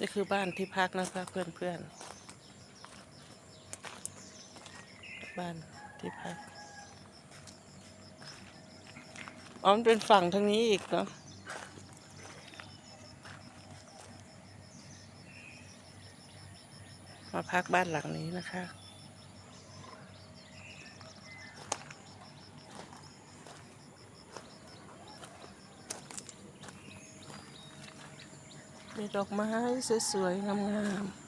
นี่คือบ้านที่พักนะคะเพื่อนๆบ้านที่พักอ๋อมันเป็นฝั่งทางนี้อีกเนาะมาพักบ้านหลังนี้นะคะ ดอกไม้สวยๆงามๆ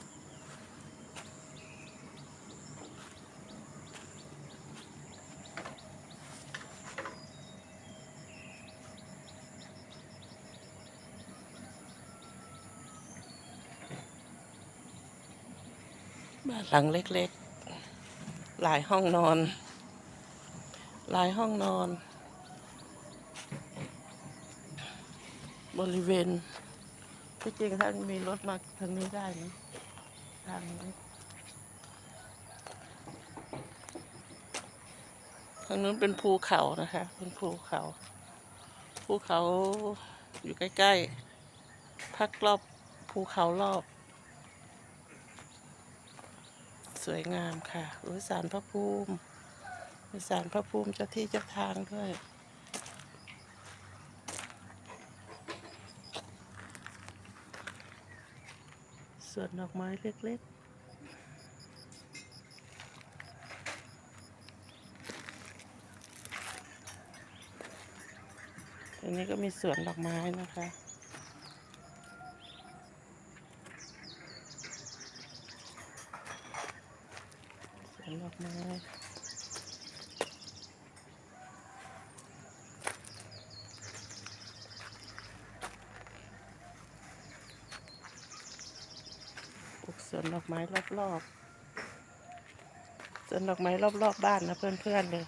บ้านหลังเล็กๆ หลายห้องนอน หลายห้องนอน บริเวณ ที่จริงถ้านมีรถมาทางนี้ได้นะทางนี้ทางนู้นเป็นภูเขานะคะ เป็นภูเขา ภูเขาอยู่ใกล้ๆ พักรอบภูเขารอบ สวยงามค่ะ อุยสารพระภูมิมีสารพระภูมิเจ้าที่เจ้าทางด้วย ส่วนดอกไม้เล็กๆอันนี้ก็มีสวนดอกไม้นะคะ สวนดอกไม้ สวนดอกไม้รอบๆสวนดอกไม้รอบๆบบ้านนะเพื่อนๆเลย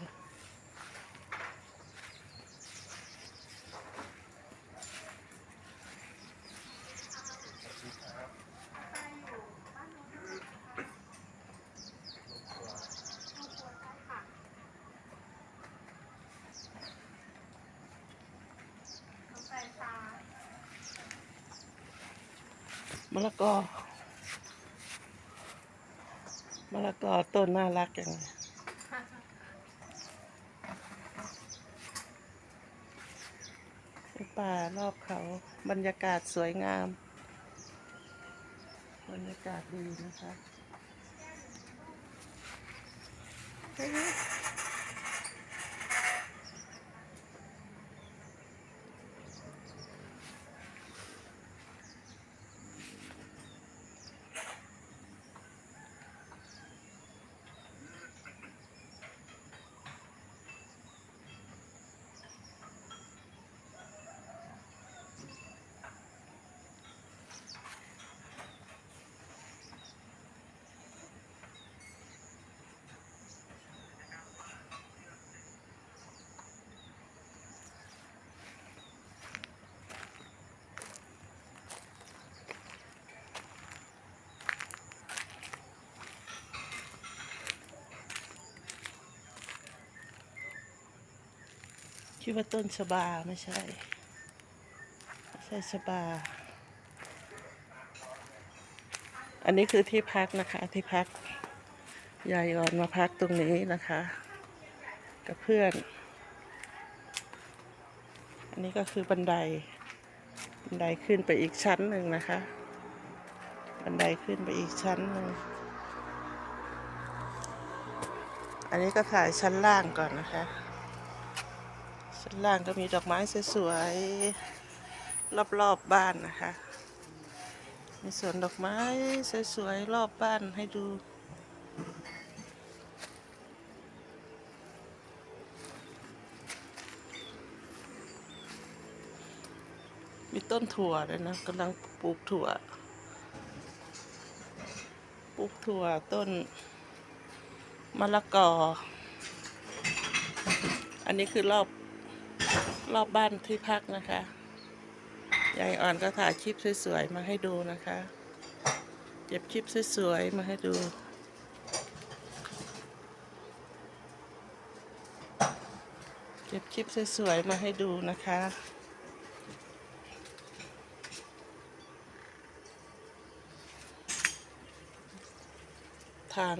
มะละกอ มะ ละกอต้นน่ารักจังเลยเป็นป่ารอบเขาบรรยากาศสวยงาม บรรยากาศดีนะคะ คิดว่าต้นชบาไม่ใช่ไม่ใช่ชบา อันนี้คือที่พักนะคะที่พักยายออนมาพักตรงนี้นะคะ กับเพื่อน อันนี้ก็คือบันได บันไดขึ้นไปอีกชั้นหนึ่งนะคะ บันไดขึ้นไปอีกชั้นหนึ่งอันนี้ก็ถ่ายชั้นล่างก่อนนะคะ ชั้นล่างก็มีดอกไม้สวยๆ รอบๆบบ้านนะคะ มีสวนดอกไม้สวยๆ รอบบ้านให้ดูมีต้นถั่วด้วยนะกำลังปลูกถั่ว ปลูกถั่วต้นมะละกอ อันนี้คือรอบ รอบบ้านที่พักนะคะยายอ่อนก็ถ่ายคลิปสวยๆมาให้ดูนะคะ เก็บคลิปสวยๆมาให้ดูเก็บคลิปสวยๆมาให้ดูนะคะ ทาง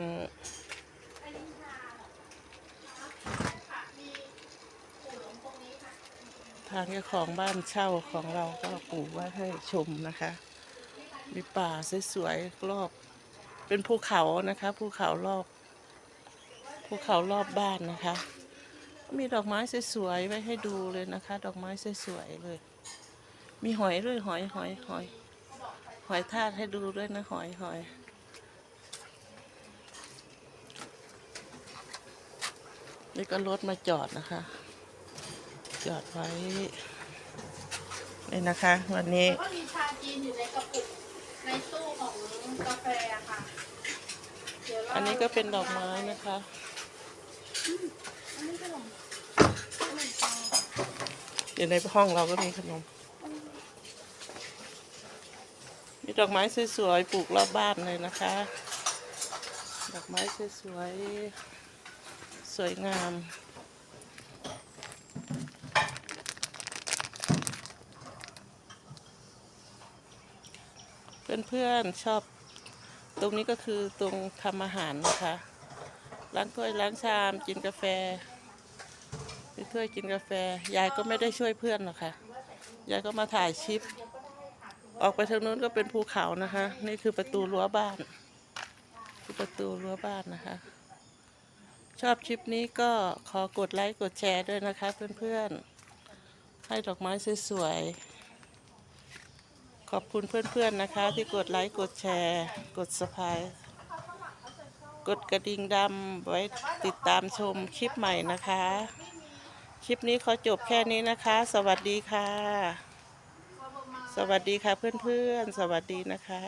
ทางเจ้าของบ้านเช่าของเราก็ปลูกไว้ให้ชมนะคะ มีป่าสวยๆรอบ เป็นภูเขานะคะภูเขารอบภูเขารอบบ้านนะคะ มีดอกไม้สวยๆไว้ให้ดูเลยนะคะ ดอกไม้สวยๆเลย มีหอยด้วยหอยหอยหอยหอยทากให้ดูด้วยนะหอยหอยนี่ก็รถมาจอดนะคะ จอดไว้นี่นะคะ วันนี้ก็มีชาจีนอยู่ในกระปุกในตู้ของกาแฟอะค่ะเดี๋ยวเราอันนี้ก็เป็นดอกไม้นะคะอันนี้ก็หลงอยู่ในห้องเราก็มีขนม มีดอกไม้สวยๆปลูกรอบบ้านเลยนะคะ ดอกไม้สวยๆสวยงาม เพื่อนๆชอบ ตรงนี้ก็คือตรงทำอาหารนะคะล้างถ้วยล้างชามกินกาแฟไปช่วยกินกาแฟ ยายก็ไม่ได้ช่วยเพื่อนหรอกค่ะยายก็มาถ่ายคลิป ออกไปทางนู้นก็เป็นภูเขานะคะ นี่คือประตูรั้วบ้าน คือประตูรั้วบ้านนะคะ ชอบคลิปนี้ก็ขอกดไลค์กดแชร์ด้วยนะคะเพื่อนๆให้ดอกไม้สวยๆ ขอบคุณเพื่อนๆนะคะ ที่กดไลค์กดแชร์ กดสไครต์กดกระดิ่งดำไว้ติดตามชมคลิปใหม่นะคะ คลิปนี้ขอจบแค่นี้นะคะ สวัสดีค่ะ สวัสดีค่ะเพื่อนๆ สวัสดีนะคะ